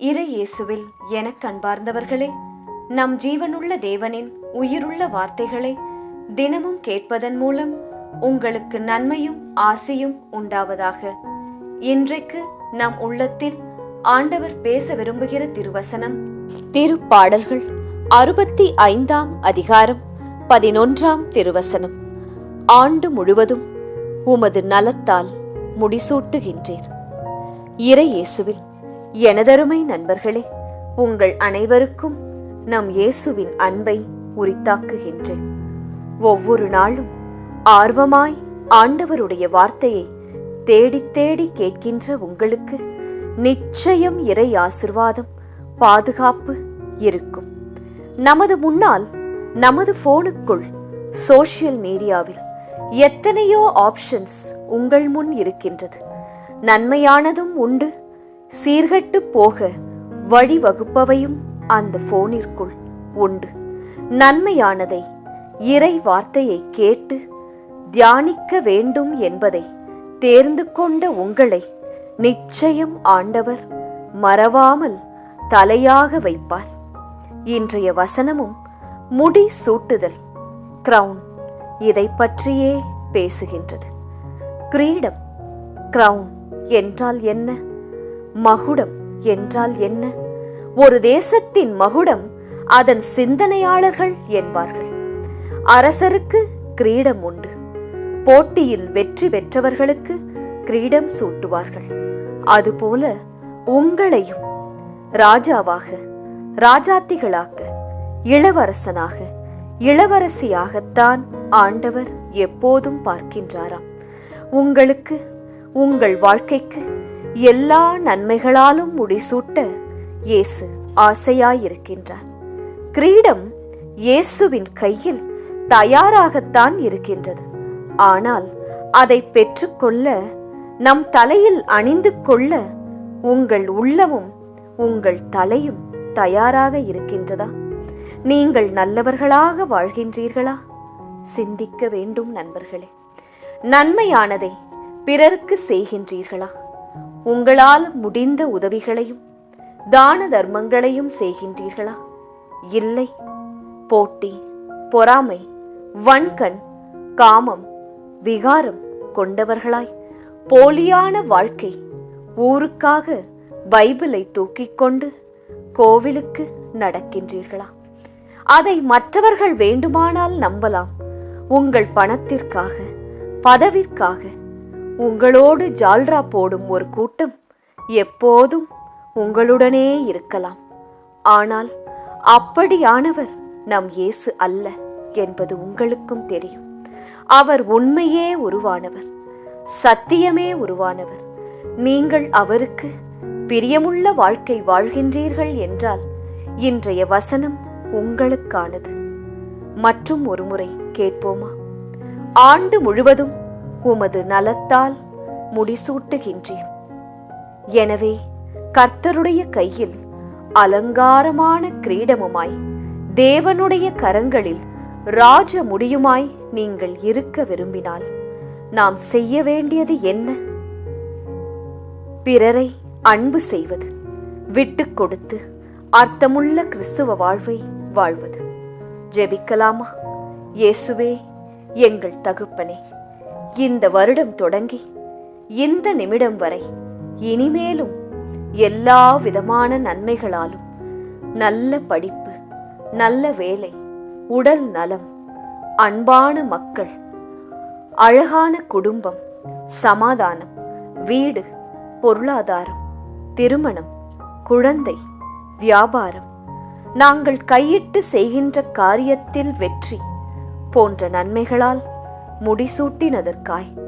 இறை இயேசுவில் எனக் கண்பார்ந்தவர்களே நம் ஜீவனுள்ள தேவனின் உயிருள்ள வார்த்தைகளை தினமும் கேட்பதன் மூலம் உங்களுக்கு நன்மையும் ஆசையும் உண்டாவதாக. இன்றைக்கு நம் உள்ளத்தில் ஆண்டவர் பேச விரும்புகிற திருவசனம் திருப்பாடல்கள் அறுபத்தி ஐந்தாம் அதிகாரம் பதினொன்றாம் திருவசனம். ஆண்டு முழுவதும் உமது நலத்தால் முடிசூட்டுகின்றீர். இறை இயேசுவில் எனதருமை நண்பர்களே உங்கள் அனைவருக்கும் நம் இயேசுவின் அன்பை உரித்தாக்குகின்றேன். ஒவ்வொரு நாளும் ஆர்வமாய் ஆண்டவருடைய வார்த்தையை தேடித் தேடி கேட்கின்ற உங்களுக்கு நிச்சயம் இறை ஆசிர்வாதம் பாதுகாப்பு இருக்கும். நமது முன்னால் நமது போனுக்குள் சோஷியல் மீடியாவில் எத்தனையோ ஆப்ஷன்ஸ் உங்கள் முன் இருக்கின்றது. நன்மையானதும் உண்டு சீர்கட்டு போக வழிவகுப்பவையும் அந்த போனிற்குள் உண்டு. நன்மையானதை இறை வார்த்தையை கேட்டு தியானிக்க வேண்டும் என்பதை தேர்ந்து கொண்ட உங்களை நிச்சயம் ஆண்டவர் மறவாமல் தலையாக வைப்பார். இன்றைய வசனமும் முடி சூட்டுதல் கிரவுன் இதை பற்றியே பேசுகின்றது. கிரீடம் கிரவுன் என்றால் என்ன? மகுடம் என்றால் என்ன? ஒரு தேசத்தின் மகுடம் அதன் சிந்தனையாளர்கள் என்பார்கள். அரசருக்கு கிரீடம் உண்டு. போட்டியில் வெற்றி பெற்றவர்களுக்கு கிரீடம் சூட்டுவார்கள். அதுபோல உங்களையும் ராஜாவாக ராஜாத்திகளாக்க இளவரசனாக இளவரசியாகத்தான் ஆண்டவர் எப்போதும் பார்க்கின்றாராம். உங்களுக்கு உங்கள் வாழ்க்கைக்கு எல்லா நன்மைகளாலும் முடிசூட்ட இயேசு ஆசையாயிருக்கின்றார். கிரீடம் இயேசுவின் கையில் தயாராகத்தான் இருக்கின்றது. ஆனால் அதை பெற்றுக்கொள்ள நம் தலையில் அணிந்து கொள்ள உங்கள் உள்ளமும் உங்கள் தலையும் தயாராக இருக்கின்றதா? நீங்கள் நல்லவர்களாக வாழ்கின்றீர்களா? சிந்திக்க வேண்டும் நண்பர்களே. நன்மையானதை பிறருக்கு செய்கின்றீர்களா? உங்களால் முடிந்த உதவிகளையும் தான தர்மங்களையும் செய்கின்றீர்களா? இல்லை. போட்டி பொறாமை வன்கண் காமம் விகாரம் கொண்டவர்களாய் போலியான வாழ்க்கை ஊருக்காக பைபிளை தூக்கிக் கொண்டு கோவிலுக்கு நடக்கின்றீர்களா? அதை மற்றவர்கள் வேண்டுமானால் நம்பலாம். உங்கள் பணத்திற்காக பதவிற்காக உங்களோடு ஜால்ரா போடும் ஒரு கூட்டம் எப்போதும் உங்களுடனே இருக்கலாம். ஆனால் அப்படியானவர் நம் இயேசு அல்ல என்பது உங்களுக்கும் தெரியும். அவர் உண்மையே உருவானவர் சத்தியமே உருவானவர். நீங்கள் அவருக்கு பிரியமுள்ள வாழ்க்கை வாழ்கின்றீர்கள் என்றால் இன்றைய வசனம் உங்களுக்கானது. மற்றும் ஒரு முறை கேட்போமா? ஆண்டு முழுவதும் உமது நலத்தால் முடிசூட்டுகின்றீர் எனவே கர்த்தருடைய கையில் அலங்காரமான கிரீடமுமாய் தேவனுடைய கரங்களில் ராஜ முடியுமாய் நீங்கள் இருக்க விரும்பினால் நாம் செய்ய வேண்டியது என்ன? பிறரை அன்பு செய்வது விட்டுக் கொடுத்து அர்த்தமுள்ள கிறிஸ்துவ வாழ்வை வாழ்வது. ஜெபிக்கலாமா? இயேசுவே எங்கள் தகுப்பனே. இந்த வருடம் தொடங்கி இந்த நிமிடம் வரை இனிமேலும் எல்லா விதமான நன்மைகளாலும் நல்ல படிப்பு நல்ல வேலை உடல் நலம் அன்பான மக்கள் அழகான குடும்பம் சமாதானம் வீடு பொருளாதாரம் திருமணம் குழந்தை வியாபாரம் நாங்கள் கையிட்டு செய்கின்ற காரியத்தில் வெற்றி போன்ற நன்மைகளால் முடிசூட்டினதற்காய்.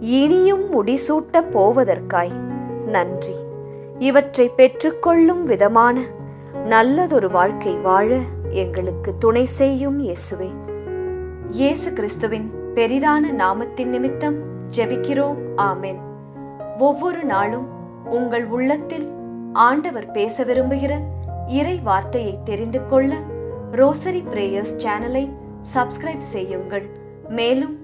இனியும் முடிசூட்ட போவதற்காய். நன்றி. இவற்றை பெற்றுக்கொள்ளும் விதமான நல்லதொரு வாழ்க்கை வாழ எங்களுக்கு துணை செய்யும் இயேசுவே. இயேசு கிறிஸ்துவின் பெரிதான நாமத்தின் நிமித்தம் ஜெபிக்கிறோம். ஆமென். ஒவ்வொரு நாளும் உங்கள் உள்ளத்தில் ஆண்டவர் பேச விரும்புகிற இறை வார்த்தையை தெரிந்து கொள்ள ரோசரி பிரேயர்ஸ் சேனலை சப்ஸ்கிரைப் செய்யுங்கள். மேலும்